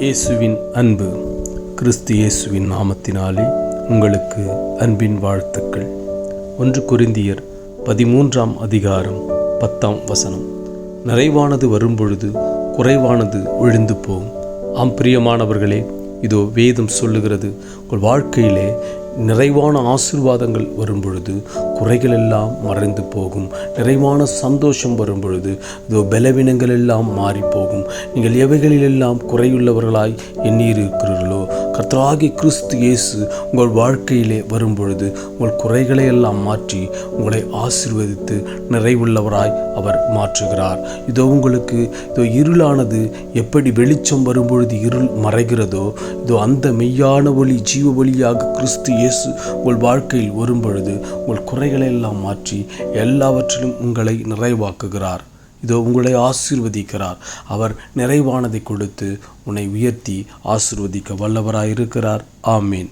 இயேசுவின் அன்பு. கிறிஸ்து இயேசுவின் நாமத்தினாலே உங்களுக்கு அன்பின் வாழ்த்துக்கள். ஒன்று குறிந்தியர் பதிமூன்றாம் அதிகாரம் பத்தாம் வசனம். நிறைவானது வரும்பொழுது குறைவானது ஒழிந்து போகும் ஆம் பிரியமானவர்களே இதோ வேதம் சொல்லுகிறது உங்கள் வாழ்க்கையிலே நிறைவான ஆசீர்வாதங்கள் வரும்பொழுது குறைகள் எல்லாம் மறைந்து போகும். நிறைவான சந்தோஷம் வரும்பொழுது இதோ பலவீனங்கள் எல்லாம் மாறி போகும் நீங்கள் எவைகளிலெல்லாம் குறையுள்ளவர்களாய் எண்ணியிருக்கிறீர்களோ கர்த்தராகி கிறிஸ்து இயேசு உங்கள் வாழ்க்கையிலே வரும்பொழுது உங்கள் குறைகளை எல்லாம் மாற்றி உங்களை ஆசீர்வதித்து நிறைவுள்ளவராய் அவர் மாற்றுகிறார். இதோ உங்களுக்கு இதோ இருளானது எப்படி வெளிச்சம் வரும்பொழுது இருள் மறைகிறதோ இதோ அந்த மெய்யான ஒளி ஜீவ ஒளியாக கிறிஸ்து இயேசு உங்கள் வாழ்க்கையில் வரும்பொழுது உங்கள் குறைகளை எல்லாம் மாற்றி எல்லாவற்றிலும் உங்களை நிறைவாக்குகிறார். இதோ உங்களை ஆசீர்வதிக்கிறார். அவர் நிறைவானதை கொடுத்து உன்னை உயர்த்தி ஆசீர்வதிக்க வல்லவராயிருக்கிறார். ஆமீன்.